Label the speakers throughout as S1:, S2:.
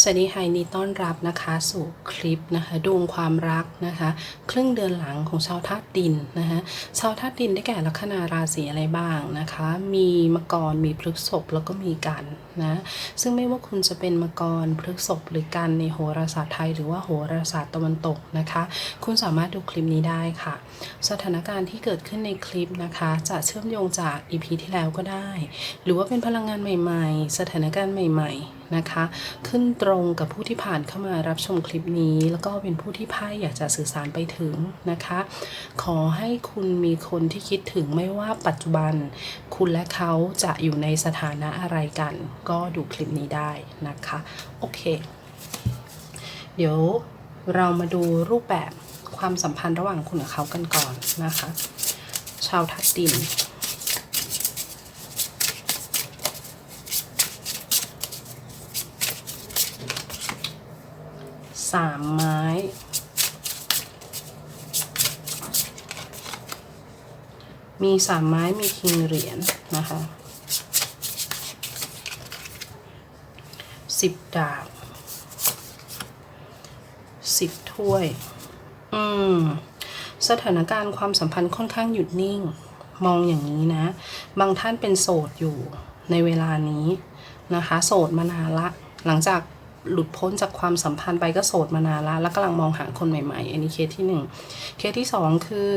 S1: สวัสดีค่ะยินดีต้อนรับนะคะสู่คลิปนะคะดวงความรักนะคะครึ่งเดือนหลังของชาวธาตุดินนะคะชาวธาตุดินได้แก่ลัคนาราศีอะไรบ้างนะคะ มีมกรมีพฤกษภแล้วก็มีกันนะซึ่งไม่ว่าคุณจะเป็นมกรพฤกษภหรือกันในโหราศาสตร์ไทย หรือว่าโหราศาสตร์ตะวันตกนะคะ คุณสามารถดูคลิปนี้ได้ค่ะ สถานการณ์ที่เกิดขึ้นในคลิปนะคะ จะเชื่อมโยงจาก EP ที่แล้วก็ได้ หรือว่าเป็นพลังงานใหม่ ๆ สถานการณ์ใหม่ ๆ นะคะ ขึ้นตรงกับผู้ที่ผ่านเข้ามารับชมคลิปนี้ แล้วก็เป็นผู้ที่ไพ่อยากจะสื่อสารไปถึงนะคะ ขอให้คุณมีคนที่คิดถึงไม่ว่าปัจจุบัน คุณและเขาจะอยู่ในสถานะอะไรกัน ก็ดูคลิปนี้ได้นะคะ โอเค เดี๋ยวเรามาดูรูปแบบความสัมพันธ์ระหว่างคุณกับเขากันก่อนนะคะ ชาวทัดดิน สามไม้ มีสามไม้มีคิงเหรียญนะคะสิบดาบสิบถ้วย อืม สถานการณ์ความสัมพันธ์ค่อนข้างหยุดนิ่ง มองอย่างนี้นะ บางท่านเป็นโสดอยู่ในเวลานี้นะคะ โสดมานานละ หลังจาก หลุดพ้นจากความสัมพันธ์ไปก็โสดมานานละแล้วกำลังมองหาคนใหม่ๆอันนี้เคสที่หนึ่งเคสที่สองคือ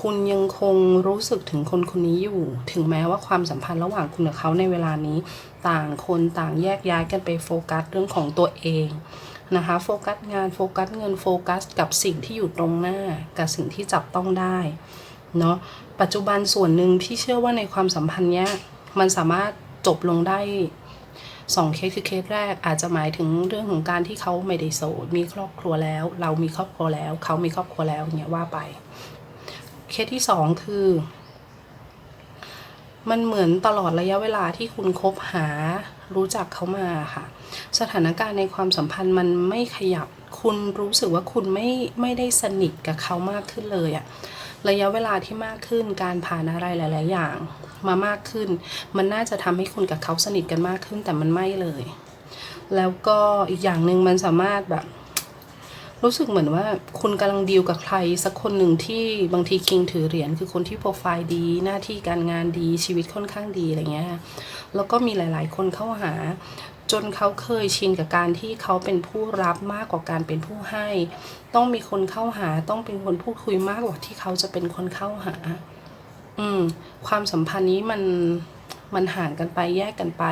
S1: คุณยังคงรู้สึกถึงคนคนนี้อยู่ ถึงแม้ว่าความสัมพันธ์ระหว่างคุณกับเขาในเวลานี้ ต่างคนต่างแยกย้ายกันไปโฟกัสเรื่องของตัวเองนะคะโฟกัสงานโฟกัสเงินโฟกัส กับสิ่งที่อยู่ตรงหน้า กับสิ่งที่จับต้องได้เนาะปัจจุบันส่วนหนึ่งที่เชื่อว่าในความสัมพันธ์เนี้ยมันสามารถจบลงได้ สองเคสคือเคสแรกอาจจะหมายถึงเรื่องของการที่เขาไม่ได้โสดมีครอบครัวแล้ว เรามีครอบครัวแล้ว เขามีครอบครัวแล้วเนี่ยว่าไป เคสที่สองคือ มันเหมือนตลอดระยะเวลาที่คุณคบหารู้จักเขามาค่ะ สถานการณ์ในความสัมพันธ์มันไม่ขยับคุณรู้สึกว่าคุณไม่ไม่ได้สนิทกับเขามากขึ้นเลยอะระยะเวลาที่มากขึ้นการผ่านอะไรหลาย ๆ อย่าง มามากขึ้น มันน่าจะทำให้คุณกับเขาสนิทกันมากขึ้นแต่มันไม่เลย แล้วก็อีกอย่างหนึ่งมันสามารถแบบ รู้สึกเหมือนว่าคุณกำลังดีลกับใครสักคนหนึ่งที่บางทีคิงถือเหรียญคือคนที่โปรไฟล์ดี หน้าที่การงานดีชีวิตค่อนข้างดีอะไรเงี้ยแล้วก็มีหลาย ๆ คนเข้าหาจนเขาเคยชินกับการที่เขาเป็นผู้รับมากกว่าการเป็นผู้ให้ ต้องมีคนเข้าหา ต้องเป็นคนพูดคุยมากกว่าที่เขาจะเป็นคนเข้าหา อืม ความสัมพันธ์นี้มันมันห่างกันไปแยกกันไป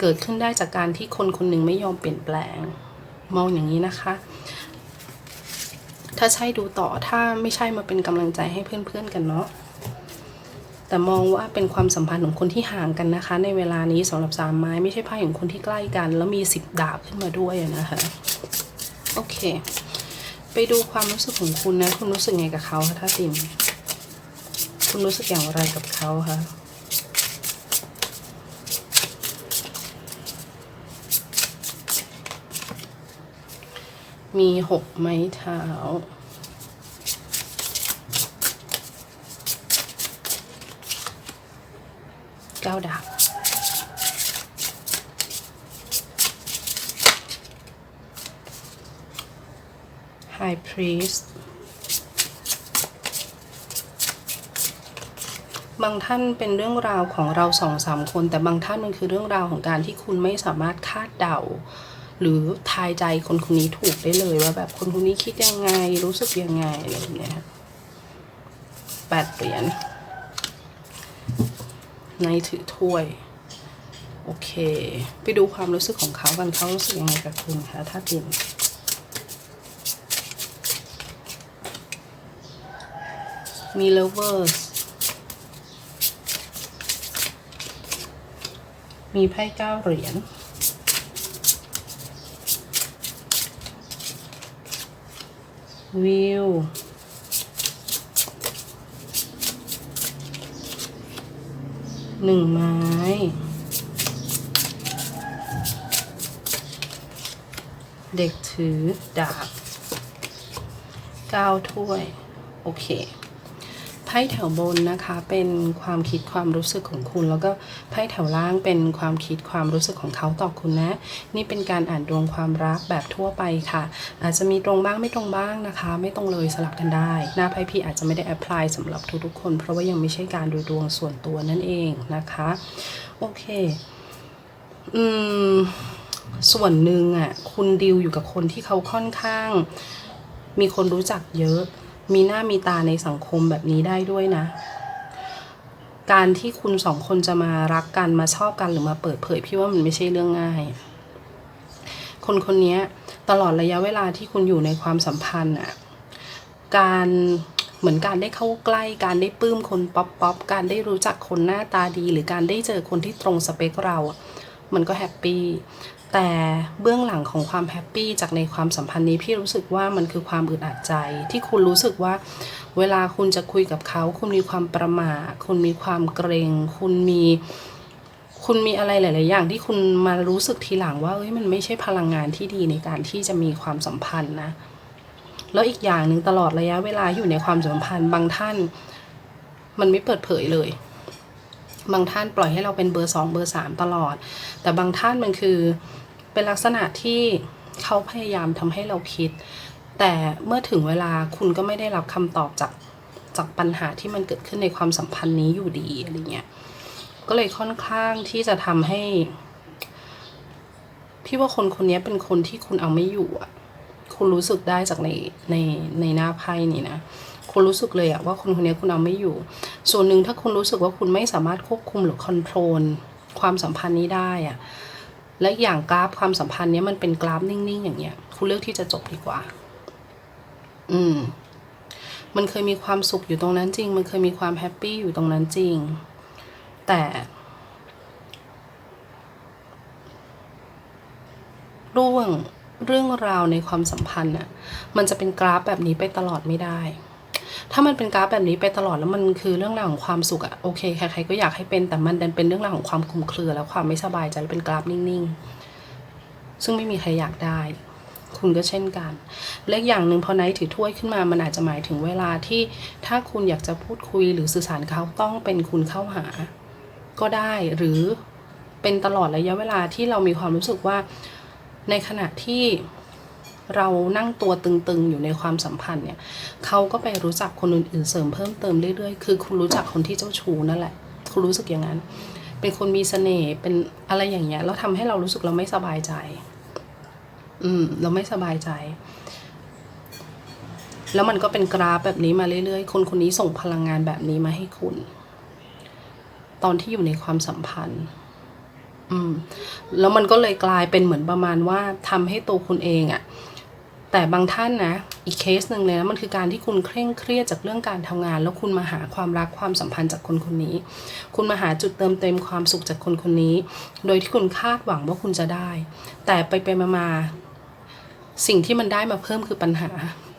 S1: เกิดขึ้นได้จากการที่คนคนหนึ่งไม่ยอมเปลี่ยนแปลง มองอย่างนี้นะคะ ถ้าใช่ดูต่อถ้าไม่ใช่มาเป็นกำลังใจให้เพื่อนๆกันเนาะแต่มองว่าเป็นความสัมพันธ์ของคนที่ห่างกันนะคะ ในเวลานี้สำหรับสามไม้ไม่ใช่ไพ่ของคนที่ใกล้กัน แล้วมีสิบดาบขึ้นมาด้วยนะคะโอเค ไปดูความรู้สึกของคุณนะ คุณรู้สึกไงกับเขาคะถ้าติม คุณรู้สึกอย่างไรกับเขาคะมีหกไม้เท้า เก้าดาบ High Priest บางท่านเป็นเรื่องราวของเราสองสามคน แต่บางท่านมันคือเรื่องราวของการที่คุณไม่สามารถคาดเดา หรือทายใจคนคนนี้ถูกได้เลยว่าแบบคนคนนี้คิดยังไง รู้สึกยังไงอะไรแบบเนี้ยแปดเหรียญในถือถ้วย โอเค ไปดูความรู้สึกของเขากันเขารู้สึกยังไงกับคุณคะถ้าจริงมี lovers มีไพ่เก้าเหรียญวิวหนึ่งไม้ เด็กถือดาบเก้าถ้วย โอเค ไพ่แถวบนนะคะ เป็นความคิดความรู้สึกของคุณแล้วก็ ไพ่แถวล่างเป็นความคิดความรู้สึกของเขาต่อคุณนะ นี่เป็นการอ่านดวงความรักแบบทั่วไปค่ะ อาจจะมีตรงบ้างไม่ตรงบ้างนะคะ ไม่ตรงเลยสลับกันได้หน้าไพ่พี่อาจจะไม่ได้แอพพลายสำหรับทุกๆคน เพราะว่ายังไม่ใช่การดูดวงส่วนตัวนั่นเองนะคะ โอเค อืม ส่วนหนึ่งอะ คุณดิวอยู่กับคนที่เขาค่อนข้าง มีคนรู้จักเยอะ มีหน้ามีตาในสังคมแบบนี้ได้ด้วยนะ การที่คุณสองคนจะมารักกันมาชอบกันหรือมาเปิดเผยพี่ว่ามันไม่ใช่เรื่องง่าย คนคนนี้ตลอดระยะเวลาที่คุณอยู่ในความสัมพันธ์อะการเหมือนการได้เข้าใกล้ การได้ปลื้มคนป๊อปป๊อปการได้รู้จักคนหน้าตาดี หรือการได้เจอคนที่ตรงสเปคเราอะ มันก็แฮปปี้แต่เบื้องหลังของความแฮปปี้จากในความสัมพันธ์นี้พี่รู้สึกว่ามันคือความอึดอัดใจ ที่คุณรู้สึกว่า เวลาคุณจะคุยกับเขา คุณมีความประม่าคุณมีความเกรง คุณมี คุณมีอะไรหลาย ๆ อย่างที่คุณมารู้สึกทีหลังว่าเอ้ยมันไม่ใช่พลังงานที่ดีในการที่จะมีความสัมพันธ์นะ แล้วอีกอย่างหนึ่งตลอดระยะเวลาอยู่ในความสัมพันธ์บางท่าน มันไม่เปิดเผยเลย บางท่านปล่อยให้เราเป็นเบอร์สองเบอร์สามตลอด แต่บางท่านมันคือเป็นลักษณะที่เขาพยายามทำให้เราคิด แต่เมื่อถึงเวลาคุณก็ไม่ได้รับคำตอบจากจากปัญหาที่มันเกิดขึ้นในความสัมพันธ์นี้อยู่ดีอะไรเงี้ย ก็เลยค่อนข้างที่จะทำให้ พี่ว่าคนคนนี้เป็นคนที่คุณเอาไม่อยู่อะคุณรู้สึกได้จากในในในหน้าไพ่นี่นะ คุณรู้สึกเลยอะว่าคนคนนี้คุณเอาไม่อยู่ ส่วนหนึ่งถ้าคุณรู้สึกว่าคุณไม่สามารถควบคุมหรือคอนโทรลความสัมพันธ์นี้ได้อะและอย่างกราฟความสัมพันธ์เนี้ยมันเป็นกราฟนิ่งๆอย่างเงี้ย คุณเลือกที่จะจบดีกว่า อืม มันเคยมีความสุขอยู่ตรงนั้นจริง มันเคยมีความแฮปปี้อยู่ตรงนั้นจริง แต่เรื่องเรื่องราวในความสัมพันธ์น่ะ มันจะเป็นกราฟแบบนี้ไปตลอดไม่ได้ ถ้ามันเป็นกราฟแบบนี้ไปตลอดแล้วมันคือเรื่องราวของความสุขอะโอเคใครๆก็อยากให้เป็นแต่มันดันเป็นเรื่องราวของความคลุมเครือและความไม่สบายใจและเป็นกราฟนิ่งๆ ซึ่งไม่มีใครอยากได้คุณก็เช่นกันและอีกอย่างหนึ่งพอไนท์ถือถ้วยขึ้นมา มันอาจจะหมายถึงเวลาที่ถ้าคุณอยากจะพูดคุยหรือสื่อสารเขาต้องเป็นคุณเข้าหา ก็ได้หรือเป็นตลอดระยะเวลาที่เรามีความรู้สึกว่า ในขณะที่ เรานั่งตัวตึงๆ อยู่ในความสัมพันธ์เนี่ยเขาก็ไปรู้จักคนอื่นๆเสริมเพิ่มเติมเรื่อยๆ คือคุณรู้จักคนที่เจ้าชู้นั่นแหละ คุณรู้สึกอย่างนั้น เป็นคนมีเสน่ห์เป็นอะไรอย่างเงี้ยแล้วทำให้เรารู้สึกเราไม่สบายใจ อืม เราไม่สบายใจ แล้วมันก็เป็นกราฟแบบนี้มาเรื่อยๆ คนคนนี้ส่งพลังงานแบบนี้มาให้คุณ ตอนที่อยู่ในความสัมพันธ์อืมแล้วมันก็เลยกลายเป็นเหมือนประมาณว่าทำให้ตัวคุณเองอะ แต่บางท่านนะอีกเคสหนึ่งเลยนะมันคือการที่คุณเคร่งเครียดจากเรื่องการทำงาน แล้วคุณมาหาความรักความสัมพันธ์จากคนคนนี้ คุณมาหาจุดเติมเต็มความสุขจากคนคนนี้ โดยที่คุณคาดหวังว่าคุณจะได้ แต่ไปไปมามาสิ่งที่มันได้มาเพิ่มคือปัญหา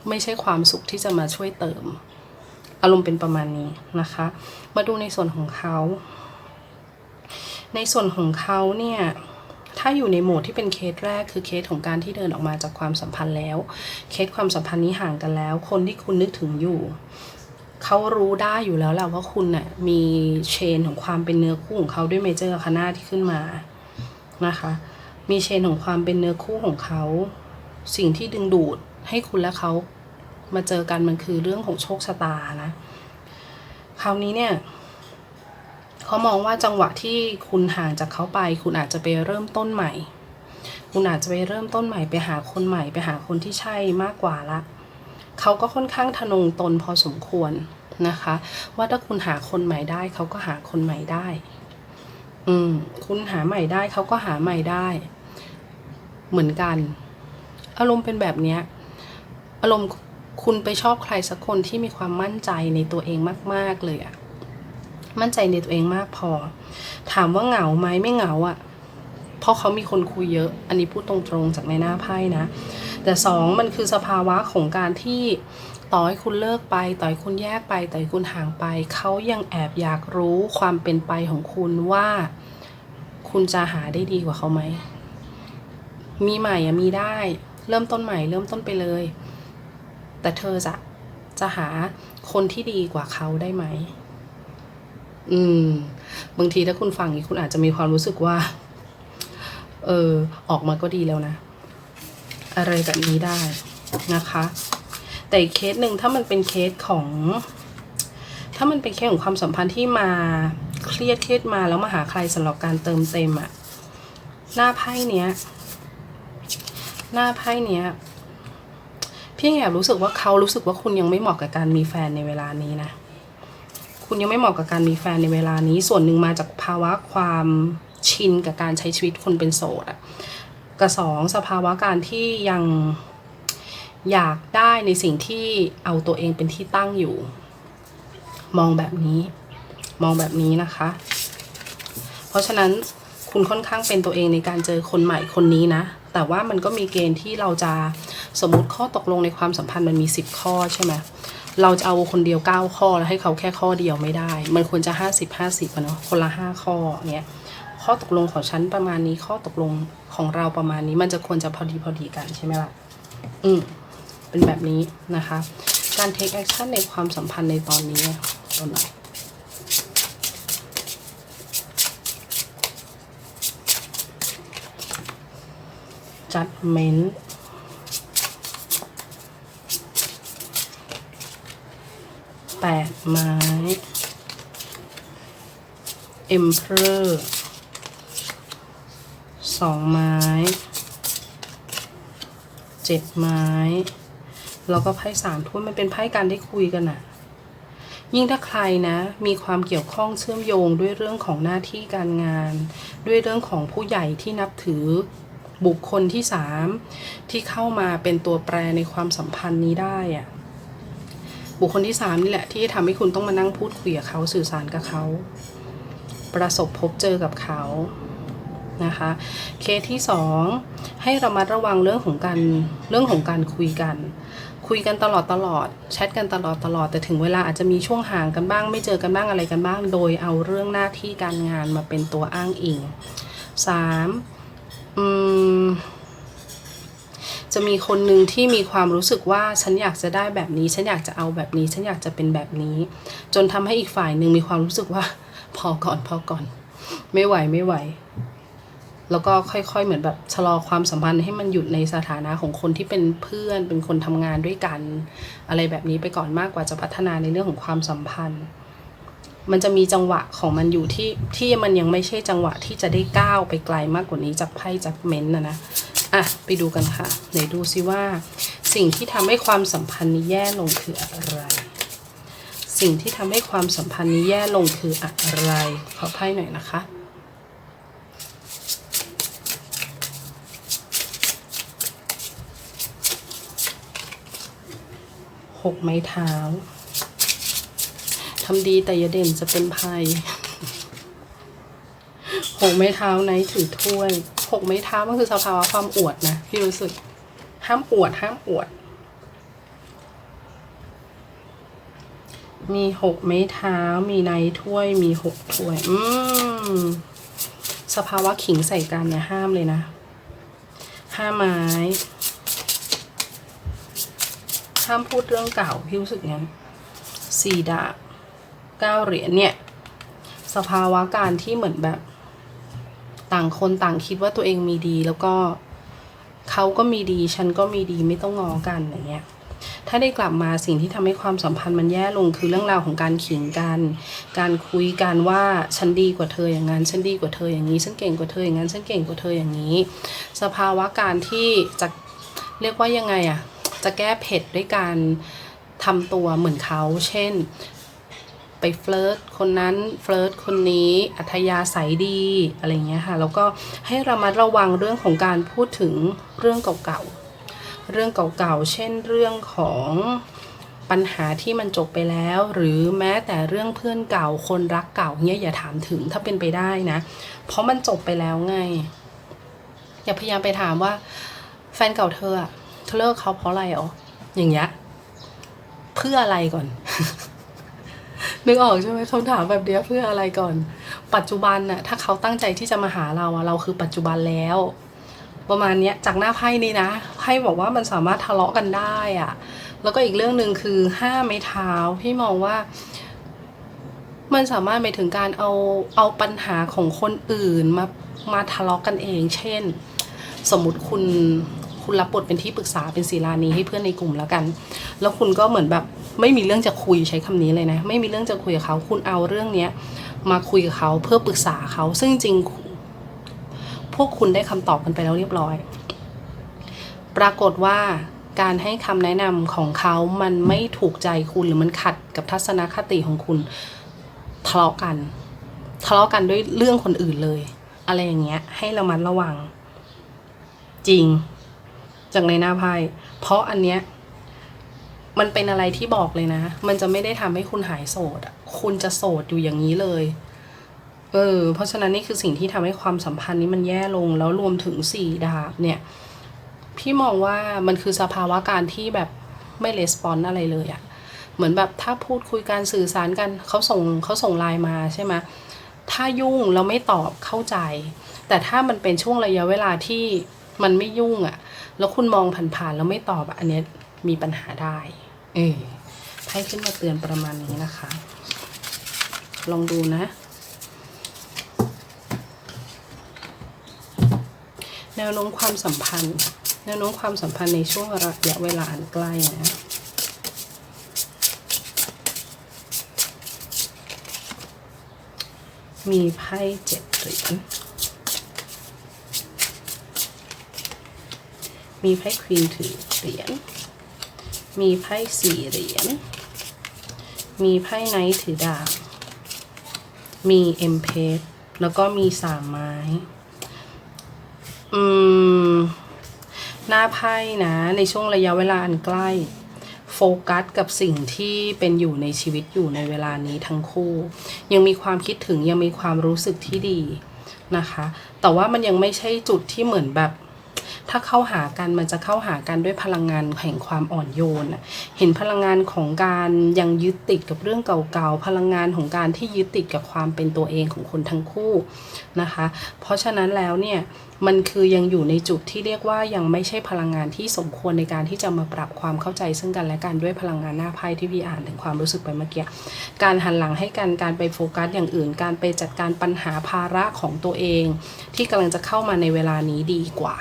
S1: ไม่ใช่ความสุขที่จะมาช่วยเติม อารมณ์เป็นประมาณนี้นะคะ มาดูในส่วนของเขา ในส่วนของเขาเนี่ย ถ้าอยู่ในโหมดที่เป็นเคสแรกคือเคสของการที่เดินออกมาจากความสัมพันธ์แล้ว เคสความสัมพันธ์นี้ห่างกันแล้ว คนที่คุณนึกถึงอยู่เขารู้ได้อยู่แล้วแหละว่าคุณน่ะมีเชนของความเป็นเนื้อคู่ของเขาด้วยเมเจอร์คานาที่ขึ้นมานะคะ มีเชนของความเป็นเนื้อคู่ของเขา สิ่งที่ดึงดูดให้คุณและเขามาเจอกันมันคือเรื่องของโชคชะตานะ คราวนี้เนี่ย เขามองว่าจังหวะที่คุณห่างจากเขาไป คุณอาจจะไปเริ่มต้นใหม่ คุณอาจจะไปเริ่มต้นใหม่ไปหาคนใหม่ ไปหาคนที่ใช่มากกว่าละเขาก็ค่อนข้างทะนงตนพอสมควรนะคะ ว่าถ้าคุณหาคนใหม่ได้ เขาก็หาคนใหม่ได้ อืม คุณหาใหม่ได้ เขาก็หาใหม่ได้ เหมือนกัน อารมณ์เป็นแบบเนี้ยอารมณ์คุณไปชอบใครสักคนที่มีความมั่นใจในตัวเองมาก ๆ เลยอะ มั่นใจในตัวเองมากพอ ถามว่าเหงาไหมไม่เหงาอะ่ะ เพราะเขามีคนคุยเยอะ อันนี้พูดตรงๆจากในหน้าไพ่นะ แต่สองมันคือสภาวะของการที่ต่อให้คุณเลิกไป ต่อให้คุณแยกไปต่อให้คุณห่างไป เขายังแอบอยากรู้ความเป็นไปของคุณว่าคุณจะหาได้ดีกว่าเขาไหม มีใหม่อะมีได้ เริ่มต้นใหม่ เริ่มต้นไปเลย แต่เธอจะจะหาคนที่ดีกว่าเขาได้ไหม อืม บางทีถ้าคุณฟังนี้คุณอาจจะมีความรู้สึกว่า เออ ออกมาก็ดีแล้วนะ อะไรแบบนี้ได้นะคะ แต่อีกเคสหนึ่งถ้ามันเป็นเคสของ ถ้ามันเป็นเคสของความสัมพันธ์ที่มาเครียดเครียดมาแล้วมาหาใครสำหรับการเติมเต็มอะหน้าไพ่เนี้ย หน้าไพ่เนี้ย พี่แอบรู้สึกว่าเขารู้สึกว่าคุณยังไม่เหมาะกับการมีแฟนในเวลานี้นะ คุณยังไม่เหมาะกับการมีแฟนในเวลานี้ ส่วนหนึ่งมาจากภาวะความชินกับการใช้ชีวิตคนเป็นโสดอะกับสองสภาวะการที่ยังอยากได้ในสิ่งที่เอาตัวเองเป็นที่ตั้งอยู่ มองแบบนี้ มองแบบนี้นะคะ เพราะฉะนั้นคุณค่อนข้างเป็นตัวเองในการเจอคนใหม่คนนี้นะ แต่ว่ามันก็มีเกณฑ์ที่เราจะสมมติข้อตกลงในความสัมพันธ์มันมี 10 ข้อใช่ไหม เราจะเอาคนเดียว 9 ข้อแล้วให้เขาแค่ข้อเดียวไม่ได้ มันควรจะ 50 50อะเนาะคนละ 5 ข้อเนี้ยข้อตกลงของฉันประมาณนี้ข้อตกลงของเราประมาณนี้ มันจะควรจะพอดีพอดีกันใช่ไหมล่ะ อืมเป็นแบบนี้นะคะ การ take action ในความสัมพันธ์ในตอนนี้ตัวไหนอย judgment แปดไม้ emperor สองไม้เจ็ดไม้ แล้วก็ไพ่สามถ้วยมันเป็นไพ่การได้คุยกันอะยิ่งถ้าใครนะมีความเกี่ยวข้องเชื่อมโยงด้วยเรื่องของหน้าที่การงาน ด้วยเรื่องของผู้ใหญ่ที่นับถือบุคคลที่สามที่เข้ามาเป็นตัวแปรในความสัมพันธ์นี้ได้อะ บุคคลที่สามนี่แหละที่ทำให้คุณต้องมานั่งพูดคุยกับเขาสื่อสารกับเขา ประสบพบเจอกับเขานะคะเคสที่สองให้ระมัดระวังเรื่องของการเรื่องของการคุยกัน คุยกันตลอดตลอดแชทกันตลอดตลอดแต่ถึงเวลาอาจจะมีช่วงห่างกันบ้าง ไม่เจอกันบ้างอะไรกันบ้าง โดยเอาเรื่องหน้าที่การงานมาเป็นตัวอ้างอิงสามอืม จะมีคนหนึ่งที่มีความรู้สึกว่าฉันอยากจะได้แบบนี้ ฉันอยากจะเอาแบบนี้ ฉันอยากจะเป็นแบบนี้ จนทำให้อีกฝ่ายหนึ่งมีความรู้สึกว่า พอก่อนพอก่อน ไม่ไหวไม่ไหว แล้วก็ค่อยๆเหมือนแบบชะลอความสัมพันธ์ให้มันหยุดในสถานะของคนที่เป็นเพื่อนเป็นคนทำงานด้วยกัน อะไรแบบนี้ไปก่อนมากกว่าจะพัฒนาในเรื่องของความสัมพันธ์มันจะมีจังหวะของมันอยู่ที่ที่มันยังไม่ใช่จังหวะที่จะได้ก้าวไปไกลมากกว่านี้จากไพ่จากเม้นต์นะนะ อะ ไปดูกันค่ะ ไหนดูซิว่า สิ่งที่ทำให้ความสัมพันธ์นี้แย่ลงคืออะไร สิ่งที่ทำให้ความสัมพันธ์นี้แย่ลงคืออะไร ขอไพ่หน่อยนะคะหกไม้เท้าทำดีแต่อย่าเด่นจะเป็นภัยหกไม้เท้าไนถือถ้วย หกไม้เท้ามันคือสภาวะความอวดนะพี่รู้สึก ห้ามอวด ห้ามอวด มีหกไม้เท้า มีไนถ้วย มีหกถ้วย อืม สภาวะขิงใส่กันเนี่ยห้ามเลยนะ ห้าไม้ ห้ามพูดเรื่องเก่า พี่รู้สึกงั้นสี่ดาบเก้าเหรียญเนี่ย สภาวะการที่เหมือนแบบ ต่างคนต่างคิดว่าตัวเองมีดี แล้วก็เขาก็มีดี ฉันก็มีดีไม่ต้องงอกันอย่างเงี้ยถ้าได้กลับมาสิ่งที่ทำให้ความสัมพันธ์มันแย่ลงคือเรื่องราวของการขิงกัน การคุยกันว่าฉันดีกว่าเธออย่างนั้น ฉันดีกว่าเธออย่างนี้ ฉันเก่งกว่าเธออย่างนั้น ฉันเก่งกว่าเธออย่างนี้ สภาวะการที่จะเรียกว่ายังไงอะจะแก้เผ็ดด้วยการทำตัวเหมือนเขา เช่น ไปเฟลิร์ตคนนั้นเฟลิร์ตคนนี้อัธยาศัยดีอะไรเงี้ยค่ะแล้วก็ให้ระมัดระวังเรื่องของการพูดถึงเรื่องเก่าๆเรื่องเก่าๆเช่นเรื่องของปัญหาที่มันจบไปแล้ว หรือแม้แต่เรื่องเพื่อนเก่าคนรักเก่าเนี้ยอย่าถามถึงถ้าเป็นไปได้นะ เพราะมันจบไปแล้วไง อย่าพยายามไปถามว่า แฟนเก่าเธอเธอเลิกเขาเพราะอะไรอ๋ออย่างเงี้ยเพื่ออะไรก่อน นึกออกใช่ไหมคำถามแบบเนี้ยเพื่ออะไรก่อน ปัจจุบันน่ะถ้าเขาตั้งใจที่จะมาหาเราอะเราคือปัจจุบันแล้ว ประมาณเนี้ยจากหน้าไพ่นี้นะไพ่บอกว่ามันสามารถทะเลาะกันได้อะแล้วก็อีกเรื่องหนึ่งคือห้าไม้เท้าพี่มองว่า มันสามารถไปถึงการเอาเอาปัญหาของคนอื่นมามาทะเลาะกันเอง เช่น สมมติคุณ คุณรับบทเป็นที่ปรึกษาเป็นศิลานีให้เพื่อนในกลุ่มแล้วกัน แล้วคุณก็เหมือนแบบไม่มีเรื่องจะคุยใช้คำนี้เลยนะ ไม่มีเรื่องจะคุยกับเขา คุณเอาเรื่องเนี้ยมาคุยกับเขาเพื่อปรึกษาเขา ซึ่งจริง พวกคุณได้คำตอบกันไปแล้วเรียบร้อย ปรากฏว่าการให้คำแนะนำของเขามันไม่ถูกใจคุณหรือมันขัดกับทัศนคติของคุณทะเลาะกันทะเลาะกันด้วยเรื่องคนอื่นเลย อะไรอย่างเงี้ย ให้ระมัดระวัง จริง จากในหน้าไพ่เพราะอันเนี้ยมันเป็นอะไรที่บอกเลยนะ มันจะไม่ได้ทำให้คุณหายโสดคุณจะโสดอยู่อย่างนี้เลย เออ เพราะฉะนั้นนี่คือสิ่งที่ทำให้ความสัมพันธ์นี้มันแย่ลง แล้วรวมถึงสี่ดาบเนี่ย พี่มองว่ามันคือสภาวะการที่แบบไม่レスปอนอะไรเลยอะเหมือนแบบถ้าพูดคุยการสื่อสารกันเขาส่งเขาส่งไลน์มาใช่ไหมถ้ายุ่งเราไม่ตอบเข้าใจ แต่ถ้ามันเป็นช่วงระยะเวลาที่ มันไม่ยุ่งอะแล้วคุณมองผ่านๆแล้วไม่ตอบอะอันเนี้ยมีปัญหาได้ เออไพ่ขึ้นมาเตือนประมาณนี้นะคะ ลองดูนะ แนวโน้มความสัมพันธ์ แนวโน้มความสัมพันธ์ในช่วงระยะเวลาอันใกล้นะมีไพ่เจ็ดเหรียญ มีไพ่ควีนถือเหรียญ มีไพ่สี่เหรียญ มีไพ่ไนท์ถือดาบ มีเอ็มเพสแล้วก็มีสามไม้ อืม หน้าไพ่นะ ในช่วงระยะเวลาอันใกล้ โฟกัสกับสิ่งที่เป็นอยู่ในชีวิตอยู่ในเวลานี้ทั้งคู่ ยังมีความคิดถึงยังมีความรู้สึกที่ดีนะคะ แต่ว่ามันยังไม่ใช่จุดที่เหมือนแบบ ถ้าเข้าหากันมันจะเข้าหากันด้วยพลังงานแห่งความอ่อนโยน เห็นพลังงานของการยังยึดติดกับเรื่องเก่าๆ พลังงานของการที่ยึดติดกับความเป็นตัวเองของคนทั้งคู่นะคะ เพราะฉะนั้นแล้วเนี่ยมันคือยังอยู่ในจุดที่เรียกว่ายังไม่ใช่พลังงานที่สมควรในการที่จะมาปรับความเข้าใจซึ่งกันและกันด้วยพลังงานหน้าไพ่ที่พี่อ่านถึงความรู้สึกไปเมื่อกี้การหันหลังให้กันการไปโฟกัสอย่างอื่น การไปจัดการปัญหาภาระของตัวเอง ที่กำลังจะเข้ามาในเวลานี้ดีกว่า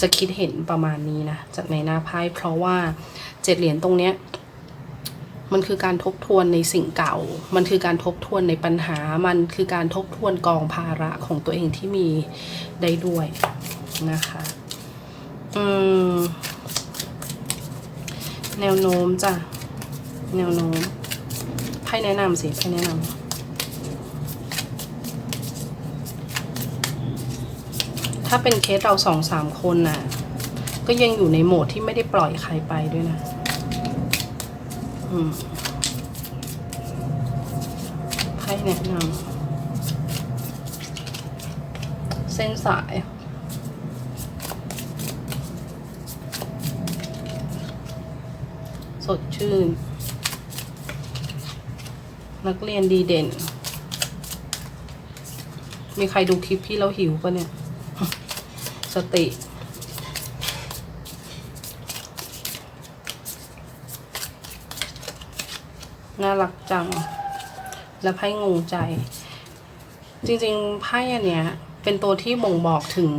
S1: จะคิดเห็นประมาณนี้นะจากในหน้าไพ่เพราะว่าเจ็ดเหรียญตรงเนี้ยมันคือการทบทวนในสิ่งเก่า มันคือการทบทวนในปัญหา มันคือการทบทวนกองภาระของตัวเองที่มีได้ด้วยนะคะอืมแนวโน้มจ้ะ แนวโน้มไพ่แนะนำสิไพ่แนะนำ ถ้าเป็นเคสเราสองสามคนน่ะ ก็ยังอยู่ในโหมดที่ไม่ได้ปล่อยใครไปด้วยนะ อืมไพ่แนะนำเส้นสายสดชื่น นักเรียนดีเด่น มีใครดูคลิปพี่แล้วหิวปะเนี่ย สติ น่ารักจัง และไพ่งงใจ จริงๆไพ่อันเนี้ย เป็นตัวที่บ่งบอกถึง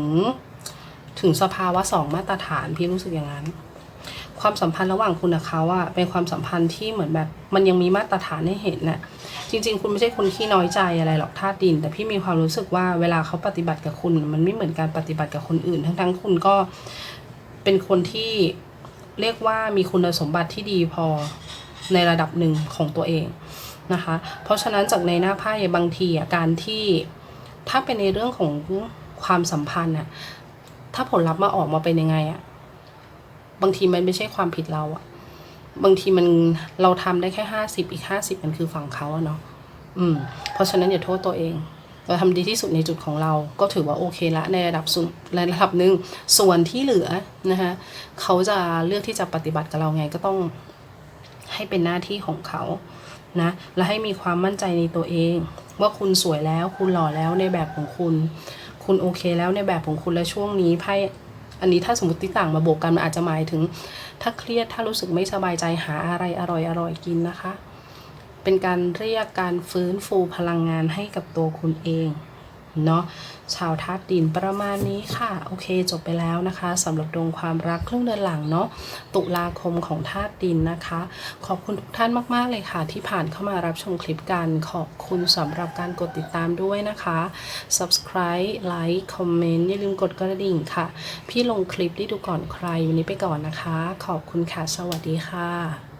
S1: ถึงสภาวะสองมาตรฐานพี่รู้สึกอย่างนั้น ความสัมพันธ์ระหว่างคุณกับเขาอะเป็นความสัมพันธ์ที่เหมือนแบบ มันยังมีมาตรฐานให้เห็นน่ะ ริง ๆ คุณไม่ใช่คนขี้น้อยใจอะไรหรอกธาตุดิน แต่พี่มีความรู้สึกว่าเวลาเขาปฏิบัติกับคุณ มันไม่เหมือนการปฏิบัติกับคนอื่น ทั้งๆ คุณก็เป็นคนที่เรียกว่ามีคุณสมบัติที่ดีพอในระดับหนึ่งของตัวเองนะคะ เพราะฉะนั้นจากในหน้าไพ่บางทีอะการที่ถ้าเป็นในเรื่องของความสัมพันธ์อะถ้าผลลัพธ์มาออกมาเป็นยังไงอะบางทีมันไม่ใช่ความผิดเราอะ บางทีมันเราทำได้แค่ห้าสิบอีกห้าสิบมันคือฝั่งเขาอะเนาะอืม เพราะฉะนั้นอย่าโทษตัวเอง เราทำดีที่สุดในจุดของเรา ก็ถือว่าโอเคละในระดับสุดในระดับหนึ่งส่วนที่เหลือนะคะเขาจะเลือกที่จะปฏิบัติกับเราไงก็ต้องให้เป็นหน้าที่ของเขานะและให้มีความมั่นใจในตัวเอง ว่าคุณสวยแล้วคุณหล่อแล้วในแบบของคุณ คุณโอเคแล้วในแบบของคุณและช่วงนี้ไพ่ อันนี้ถ้าสมมติต่างมาบวกกันมันอาจจะหมายถึง ถ้าเครียดถ้ารู้สึกไม่สบายใจหาอะไรอร่อยอร่อยๆกินนะคะ เป็นการเรียกการฟื้นฟูพลังงานให้กับตัวคุณเอง เนาะชาวธาตุดินประมาณนี้ค่ะ โอเคจบไปแล้วนะคะสำหรับดวงความรักครึ่งเดือนหลังเนาะตุลาคมของธาตุดินนะคะ ขอบคุณทุกท่านมากๆเลยค่ะ ที่ผ่านเข้ามารับชมคลิปกันขอบคุณสำหรับการกดติดตามด้วยนะคะ subscribe like comment อย่าลืมกดกระดิ่งค่ะ พี่ลงคลิปได้ดูก่อนใครวันนี้ไปก่อนนะคะ ขอบคุณค่ะ สวัสดีค่ะ